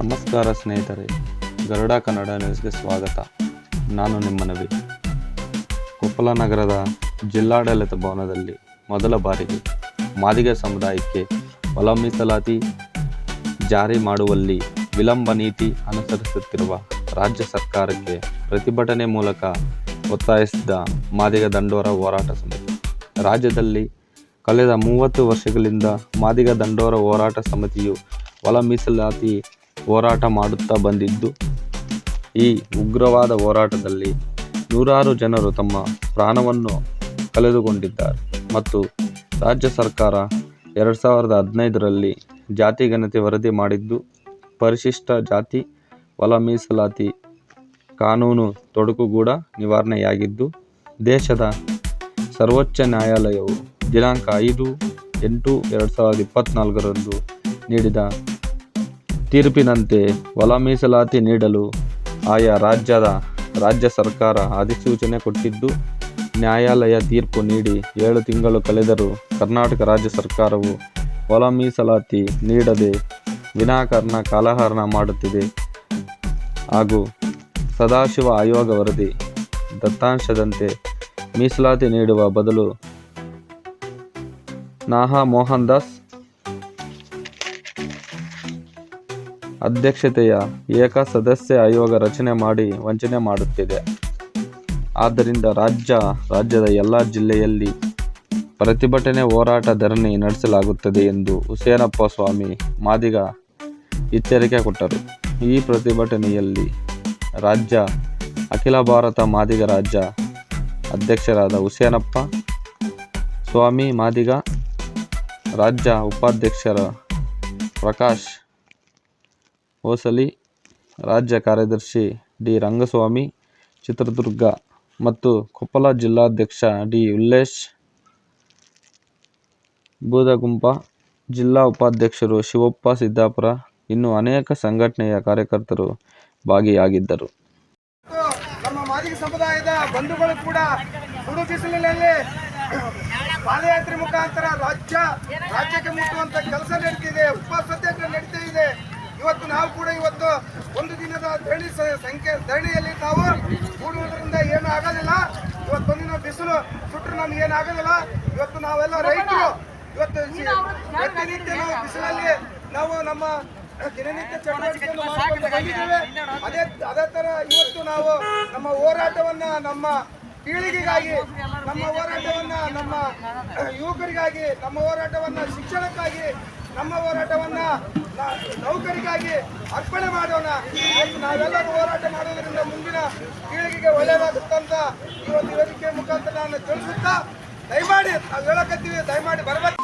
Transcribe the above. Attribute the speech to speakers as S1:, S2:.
S1: ನಮಸ್ಕಾರ ಸ್ನೇಹಿತರೆ, ಗರುಡ ಕನ್ನಡ ನ್ಯೂಸ್ಗೆ ಸ್ವಾಗತ. ನಾನು ನಿಮ್ಮ ನವಿ. ಕೊಪ್ಪಳ ನಗರದ ಜಿಲ್ಲಾಡಳಿತ ಭವನದಲ್ಲಿ ಮೊದಲ ಬಾರಿಗೆ ಮಾದಿಗ ಸಮುದಾಯಕ್ಕೆ ಒಲ ಮೀಸಲಾತಿ ಜಾರಿ ಮಾಡುವಲ್ಲಿ ವಿಳಂಬ ನೀತಿ ಅನುಸರಿಸುತ್ತಿರುವ ರಾಜ್ಯ ಸರ್ಕಾರಕ್ಕೆ ಪ್ರತಿಭಟನೆ ಮೂಲಕ ಒತ್ತಾಯಿಸಿದ ಮಾದಿಗ ದಂಡೋರ ಹೋರಾಟ ಸಮಿತಿ. ರಾಜ್ಯದಲ್ಲಿ ಕಳೆದ ಮೂವತ್ತು ವರ್ಷಗಳಿಂದ ಮಾದಿಗ ದಂಡೋರ ಹೋರಾಟ ಸಮಿತಿಯು ಒಲ ಮೀಸಲಾತಿ ಹೋರಾಟ ಮಾಡುತ್ತಾ ಬಂದಿದ್ದು. ಈ ಉಗ್ರವಾದ ಹೋರಾಟದಲ್ಲಿ ನೂರಾರು ಜನರು ತಮ್ಮ ಪ್ರಾಣವನ್ನು ಕಳೆದುಕೊಂಡಿದ್ದಾರೆ. ಮತ್ತು ರಾಜ್ಯ ಸರ್ಕಾರ ಎರಡು ಸಾವಿರದ ಹದಿನೈದರಲ್ಲಿ ಜಾತಿ ಘನತೆ ವರದಿ ಮಾಡಿದ್ದು, ಪರಿಶಿಷ್ಟ ಜಾತಿ ಒಲ ಮೀಸಲಾತಿ ಕಾನೂನು ತೊಡಕುಗೂಡ ನಿವಾರಣೆಯಾಗಿದ್ದು, ದೇಶದ ಸರ್ವೋಚ್ಚ ನ್ಯಾಯಾಲಯವು ದಿನಾಂಕ ಐದು ಎಂಟು ಎರಡು ಸಾವಿರದ ಇಪ್ಪತ್ತ್ನಾಲ್ಕರಂದು ನೀಡಿದ ತೀರ್ಪಿನಂತೆ ಒಳ ಮೀಸಲಾತಿ ನೀಡಲು ಆಯಾ ರಾಜ್ಯದ ರಾಜ್ಯ ಸರ್ಕಾರ ಅಧಿಸೂಚನೆ ಕೊಟ್ಟಿದ್ದು, ನ್ಯಾಯಾಲಯ ತೀರ್ಪು ನೀಡಿ ಏಳು ತಿಂಗಳು ಕಳೆದರೂ ಕರ್ನಾಟಕ ರಾಜ್ಯ ಸರ್ಕಾರವು ಒಳ ಮೀಸಲಾತಿ ನೀಡದೆ ವಿನಾಕಾರಣ ಕಾಲಹರಣ ಮಾಡುತ್ತಿದೆ. ಹಾಗೂ ಸದಾಶಿವ ಆಯೋಗ ವರದಿ ದತ್ತಾಂಶದಂತೆ ಮೀಸಲಾತಿ ನೀಡುವ ಬದಲು ನಾಹಾ ಮೋಹನ್ ದಾಸ್ ಅಧ್ಯಕ್ಷತೆಯ ಏಕ ಸದಸ್ಯ ಆಯೋಗ ರಚನೆ ಮಾಡಿ ವಂಚನೆ ಮಾಡುತ್ತಿದೆ. ಆದ್ದರಿಂದ ರಾಜ್ಯ, ರಾಜ್ಯದ ಎಲ್ಲ ಜಿಲ್ಲೆಯಲ್ಲಿ ಪ್ರತಿಭಟನೆ ಹೋರಾಟ ಧರಣಿ ನಡೆಸಲಾಗುತ್ತದೆ ಎಂದು ಹುಸೇನಪ್ಪ ಸ್ವಾಮಿ ಮಾದಿಗ ಎಚ್ಚರಿಕೆ ಕೊಟ್ಟರು. ಈ ಪ್ರತಿಭಟನೆಯಲ್ಲಿ ರಾಜ್ಯ, ಅಖಿಲ ಭಾರತ ಮಾದಿಗ ರಾಜ್ಯ ಅಧ್ಯಕ್ಷರಾದ ಹುಸೇನಪ್ಪ ಸ್ವಾಮಿ ಮಾದಿಗ, ರಾಜ್ಯ ಉಪಾಧ್ಯಕ್ಷರ ಪ್ರಕಾಶ್ ಹೋಸಲಿ, ರಾಜ್ಯ ಕಾರ್ಯದರ್ಶಿ ಡಿ. ರಂಗಸ್ವಾಮಿ, ಚಿತ್ರದುರ್ಗ ಮತ್ತು ಕೊಪ್ಪಳ ಜಿಲ್ಲಾಧ್ಯಕ್ಷ ಡಿ. ಉಲ್ಲೇಶ್, ಬೂದಗುಂಪ ಜಿಲ್ಲಾ ಉಪಾಧ್ಯಕ್ಷರು ಶಿವಪ್ಪ ಸಿದ್ದಾಪುರ, ಇನ್ನು ಅನೇಕ ಸಂಘಟನೆಯ ಕಾರ್ಯಕರ್ತರು ಭಾಗಿಯಾಗಿದ್ದರು.
S2: ನಮ್ಮ ಮಾದಿಗ ಸಮುದಾಯದ ಬಂಧುಗಳು ಕೂಡ ಸುಡು ಬಿಸಿಲಿನಲ್ಲಿ ಪಾದಯಾತ್ರೆ ಮುಖಾಂತರ ರಾಜ್ಯ, ರಾಜ್ಯಕ್ಕೆ ಮುಟ್ಟುವಂತ ಕೆಲಸ ನಡೀತಿದೆ ಉಪವಾಸ ಸತ್ಯಾಗ್ರಹ ನಡೀತಾ ಇದೆ ಇವತ್ತು ನಾವು ಕೂಡ ಇವತ್ತು ಒಂದು ದಿನದ ಧರಣಿ ಸಂಖ್ಯೆ ಧರಣಿಯಲ್ಲಿ ನಾವು ಕೂಡುವುದರಿಂದ ಏನು ಆಗೋದಿಲ್ಲ. ಇವತ್ತು ಬಂದಿನ ಬಿಸಿಲು ಸುಟ್ಟರು ನಮ್ಗೆ ಏನು ಆಗೋದಿಲ್ಲ. ಇವತ್ತು ನಾವೆಲ್ಲ ರೈತರು. ಇವತ್ತು ಪ್ರತಿನಿತ್ಯ ನಾವು ಬಿಸಿಲಲ್ಲಿ ನಾವು ನಮ್ಮ ದಿನನಿತ್ಯ ಚಟುವಟಿಕೆಯನ್ನು ಮಾಡಿಕೊಂಡು ಬಂದಿದ್ದೇವೆ. ಅದೇ ಅದೇ ತರ ಇವತ್ತು ನಾವು ನಮ್ಮ ಹೋರಾಟವನ್ನ ನಮ್ಮ ಪೀಳಿಗೆಗಾಗಿ ನಮ್ಮ ಹೋರಾಟವನ್ನ ನಮ್ಮ ಯುವಕರಿಗಾಗಿ ನಮ್ಮ ಹೋರಾಟವನ್ನ ಶಿಕ್ಷಣಕ್ಕಾಗಿ ನಮ್ಮ ಹೋರಾಟವನ್ನ ನೌಕರಿಗಾಗಿ ಅರ್ಪಣೆ ಮಾಡೋಣ. ನಾವೆಲ್ಲರೂ ಹೋರಾಟ ಮಾಡೋದ್ರಿಂದ ಮುಂದಿನ ಪೀಳಿಗೆಗೆ ಒಳ್ಳೆಯದಾಗುತ್ತಂತ ಇವತ್ತು ವೇದಿಕೆ ಮುಖಾಂತರ ನಾನು ತಿಳಿಸುತ್ತಾ, ದಯಮಾಡಿ ನಾವು ಹೇಳಕತ್ತೀವಿ, ದಯಮಾಡಿ ಬರಬೇಕು